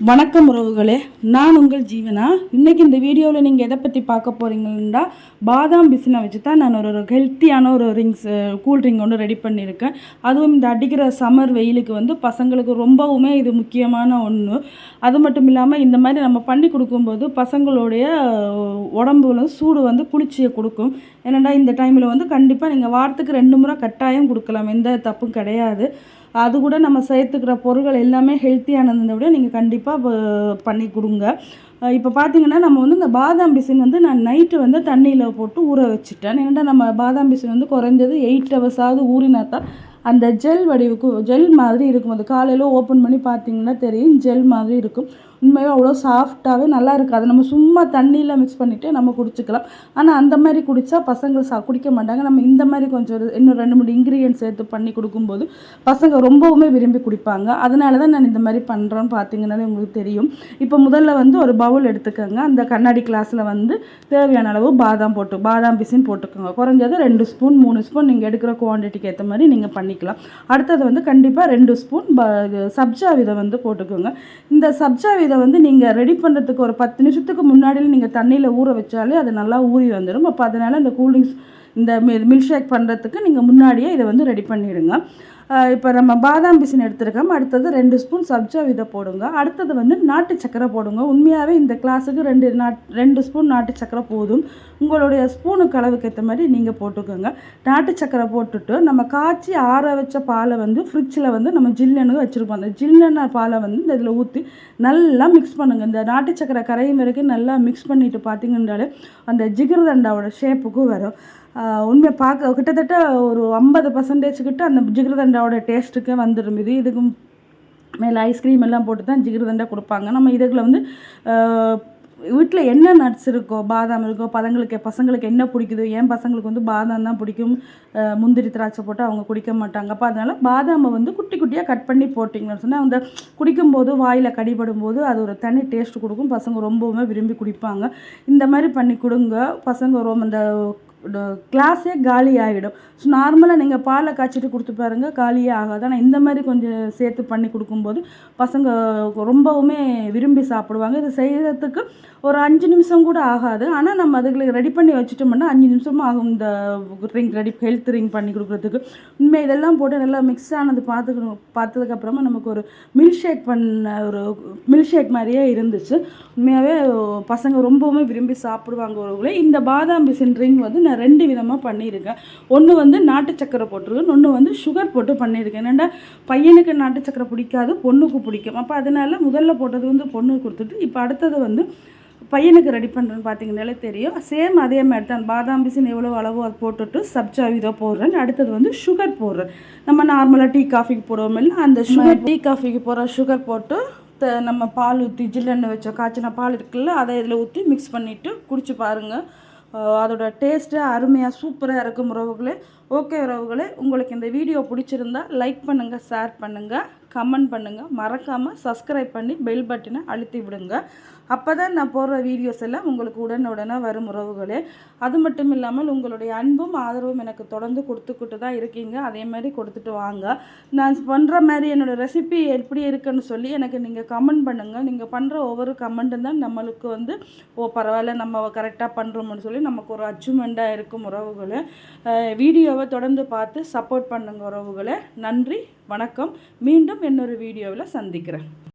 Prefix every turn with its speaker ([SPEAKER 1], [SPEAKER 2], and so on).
[SPEAKER 1] வணக்கம் உறவுகளே நான் உங்கள் ஜீவனா? இன்றைக்கி இந்த வீடியோவில் நீங்கள் எதை பற்றி பார்க்க போகிறீங்கன்னா பாதாம் பிசினை வச்சு தான் நான் ஒரு ஹெல்த்தியான ஒரு ரிங்ஸ் கூல் ட்ரிங்க் ஒன்று ரெடி பண்ணியிருக்கேன். அதுவும் இந்த அடிக்கிற சம்மர் வெயிலுக்கு வந்து பசங்களுக்கு ரொம்பவுமே இது முக்கியமான ஒன்று அது மட்டும் இல்லாமல் இந்த மாதிரி நம்ம பண்ணி கொடுக்கும்போது பசங்களுடைய உடம்புல வந்து சூடு வந்து குளிர்ச்சியை கொடுக்கும். ஏன்னாடா இந்த டைமில் வந்து கண்டிப்பாக நீங்கள் வாரத்துக்கு ரெண்டு முறை கட்டாயம் கொடுக்கலாம் எந்த தப்பும் கிடையாது. அது கூட நம்ம சேர்த்துக்கிற பொருட்கள் எல்லாமே ஹெல்த்தியானதை விட நீங்கள் கண்டிப்பாக பண்ணி கொடுங்க. இப்போ பார்த்தீங்கன்னா நம்ம வந்து இந்த பாதாம் பிசின் வந்து நான் நைட்டு வந்து தண்ணியில் போட்டு ஊற வச்சுட்டேன். ஏன்னா நம்ம பாதாம் பிசின் வந்து குறைஞ்சது எயிட் ஹவர்ஸாவது ஊறினா தான் அந்த ஜெல் வடிவுக்கு ஜெல் மாதிரி இருக்கும். அது காலையில் ஓப்பன் பண்ணி பார்த்தீங்கன்னா தெரியும். ஜெல் மாதிரி இருக்கும். உண்மையாக அவ்வளோ சாஃப்டாகவே நல்லா இருக்காது நம்ம சும்மா தண்ணியில் மிக்ஸ் பண்ணிவிட்டு நம்ம குடிச்சிக்கலாம். ஆனால் அந்த மாதிரி குடித்தா பசங்க சா குடிக்க மாட்டாங்க. நம்ம இந்த மாதிரி கொஞ்சம் இன்னும் ரெண்டு மூணு இன்க்ரீடியன்ட் சேர்த்து பண்ணி கொடுக்கும்போது பசங்க ரொம்பவுமே விரும்பி குடிப்பாங்க. அதனால தான் நான் இந்த மாதிரி பண்ணுறேன்னு பார்த்தீங்கன்னாலே உங்களுக்கு தெரியும். இப்போ முதல்ல வந்து ஒரு பவுல் எடுத்துக்கோங்க. அந்த கண்ணாடி கிளாஸில் வந்து தேவையான அளவு பாதாம் போட்டு பாதாம் பிசின் போட்டுக்கோங்க. குறைஞ்சது ரெண்டு ஸ்பூன் மூணு ஸ்பூன் நீங்கள் எடுக்கிற குவான்டிட்டிக்கு ஏற்ற மாதிரி நீங்கள் பண்ணிக்கலாம். அடுத்தது வந்து கண்டிப்பாக ரெண்டு ஸ்பூன் ப சப்ஜா விதை வந்து போட்டுக்கோங்க. இந்த சப்ஜா விதை வந்து நீங்கள் ரெடி பண்ணுறதுக்கு ஒரு பத்து நிமிஷத்துக்கு முன்னாடியில் நீங்கள் தண்ணியில் ஊற வச்சாலே அது நல்லா ஊறி வந்துடும் அப்போ அதனால் இந்த கூல்ட்ரிங்க்ஸ் இந்த மில்க் ஷேக் பண்ணுறதுக்கு நீங்கள் முன்னாடியே இதை வந்து ரெடி பண்ணிவிடுங்க இப்போ நம்ம பாதாம் பிசின் எடுத்துருக்கோம். அடுத்தது ரெண்டு ஸ்பூன் சப்ஜா விதை போடுங்க. அடுத்தது வந்து நாட்டு சக்கரை போடுங்க. உண்மையாகவே இந்த கிளாஸுக்கு ரெண்டு நாட் ரெண்டு ஸ்பூன் நாட்டு சக்கரை போதும். உங்களுடைய ஸ்பூனுக்கு அளவுக்கு ஏற்ற மாதிரி நீங்கள் போட்டுக்கோங்க. நாட்டு சக்கரை போட்டுட்டு நம்ம காய்ச்சி ஆற வச்ச பாலை வந்து ஃப்ரிட்ஜில் வந்து நம்ம ஜில்லுன்னு வச்சுருப்போம். அந்த ஜில்லன பாலை வந்து இந்த இதில் ஊற்றி நல்லா மிக்ஸ் பண்ணுங்கள் இந்த நாட்டு சக்கரை கரையும் வரைக்கும் நல்லா மிக்ஸ் பண்ணிவிட்டு பார்த்தீங்கன்னாலே அந்த ஜிகிர்தண்டாவோட ஷேப்புக்கும் வரும். உண்மையை பார்க்க கிட்டத்தட்ட ஒரு ஐம்பது பர்சன்டேஜ் கிட்ட அந்த ஜிகிருதண்டாவோட டேஸ்ட்டுக்கே வந்துடும் இது. இதுக்கு மேலே ஐஸ்கிரீம் எல்லாம் போட்டு தான் ஜிகிருதண்டா கொடுப்பாங்க. நம்ம இதுக்குள்ள வந்து வீட்டில் என்ன நட்ஸ் இருக்கோ பாதாம் இருக்கோ பதங்களுக்கு பசங்களுக்கு என்ன பிடிக்குதோ என் பசங்களுக்கு வந்து பாதாம் தான் பிடிக்கும். முந்திரி திராட்சை போட்டு அவங்க குடிக்க மாட்டாங்க. அப்போ அதனால் பாதாமை வந்து குட்டி குட்டியாக கட் பண்ணி போட்டிங்கன்னு சொன்னால் அந்த குடிக்கும்போது வாயில் கடிபடும் போது அது ஒரு தனி டேஸ்ட் கொடுக்கும். பசங்க ரொம்பவுமே விரும்பி குடிப்பாங்க. இந்த மாதிரி பண்ணி கொடுங்க. பசங்க ரொம்ப அந்த கிளாஸே காலி ஆகிடும் ஸோ நார்மலாக நீங்கள் பாலை காய்ச்சிட்டு கொடுத்து பாருங்கள் காலியே ஆகாது. ஆனால் இந்த மாதிரி கொஞ்சம் சேர்த்து பண்ணி கொடுக்கும்போது பசங்க ரொம்பவுமே விரும்பி சாப்பிடுவாங்க. இது செய்கிறதுக்கு ஒரு அஞ்சு நிமிஷம் கூட ஆகாது. ஆனால் நம்ம அதுகளை ரெடி பண்ணி வச்சுட்டோம்னா அஞ்சு நிமிஷமும் ஆகும் இந்த ரிங் ரெடி ஹெல்த் ரிங் பண்ணி கொடுக்குறதுக்கு. உண்மை இதெல்லாம் போட்டு நல்லா மிக்ஸ் ஆனது பார்த்துக்கணும். பார்த்ததுக்கப்புறமா நமக்கு ஒரு மில்க் ஷேக் பண்ண ஒரு மில்க் ஷேக் மாதிரியே இருந்துச்சு. உண்மையாகவே பசங்க ரொம்பவுமே விரும்பி சாப்பிடுவாங்க ஒருவங்களே இந்த பாதாம் பிசின் ரிங் வந்து நான் ரெண்டு விதமாக பண்ணியிருக்கேன். ஒன்று வந்து நாட்டு சக்கரை போட்டிருக்கேன் ஒன்று வந்து சுகர் போட்டு பண்ணியிருக்கேன். என்னென்னா பையனுக்கு நாட்டு சக்கரை பிடிக்காது பொண்ணுக்கு பிடிக்கும். அப்போ அதனால் முதல்ல போட்டது வந்து பொண்ணுக்கு கொடுத்துட்டு இப்போ அடுத்தது வந்து பையனுக்கு ரெடி பண்ணுறேன்னு பார்த்தீங்கன்னாலே தெரியும். சேம் அதே மாதிரி தான் பாதாம் பிசின் எவ்வளோ அளவோ அது போட்டுட்டு சப்ஜா இதோ போடுறேன் அடுத்தது வந்து சுகர் போடுறேன். நம்ம நார்மலாக டீ காஃபிக்கு போடுவோம் இல்லை அந்த சுகர் டீ காஃபிக்கு போகிற சுகர் போட்டு நம்ம பால் ஊற்றி ஜில்லெண்ணெய் வச்ச காய்ச்சின பால் இருக்குல்ல அதை இதில் ஊற்றி மிக்ஸ் பண்ணிவிட்டு குடிச்சு பாருங்கள் அதோட டேஸ்ட்டு அருமையாக சூப்பராக இருக்கும் உறவுகளே. ஓகே உறவுகளே உங்களுக்கு இந்த வீடியோ பிடிச்சிருந்தா லைக் பண்ணுங்கள் ஷேர் பண்ணுங்கள் கமெண்ட் பண்ணுங்கள் மறக்காமல் சப்ஸ்கிரைப் பண்ணி பெல் பட்டனை அழுத்தி விடுங்க. அப்போ தான் நான் போடுற வீடியோஸ் எல்லாம் உங்களுக்கு உடனுடனே வரும் உறவுகளே. அது மட்டும் இல்லாமல் உங்களுடைய அன்பும் ஆதரவும் எனக்கு தொடர்ந்து கொடுத்துக்கிட்டு தான் இருக்கீங்க. அதே மாதிரி கொடுத்துட்டு வாங்க. நான் பண்ணுற மாதிரி என்னோடய ரெசிபி எப்படி இருக்குன்னு சொல்லி எனக்கு நீங்கள் கமெண்ட் பண்ணுங்கள் நீங்கள் பண்ணுற ஒவ்வொரு கமெண்ட்டும் தான் நம்மளுக்கு வந்து ஓ பரவாயில்ல நம்ம கரெக்டாக பண்ணுறோம்னு சொல்லி நமக்கு ஒரு அச்சீவ்மெண்ட்டாக இருக்கும் உறவுகளே. வீடியோவை தொடர்ந்து பார்த்து சப்போர்ட் பண்ணுங்கள் உறவுகளை. நன்றி வணக்கம். மீண்டும் இன்னொரு வீடியோவில் சந்திக்கிறேன்.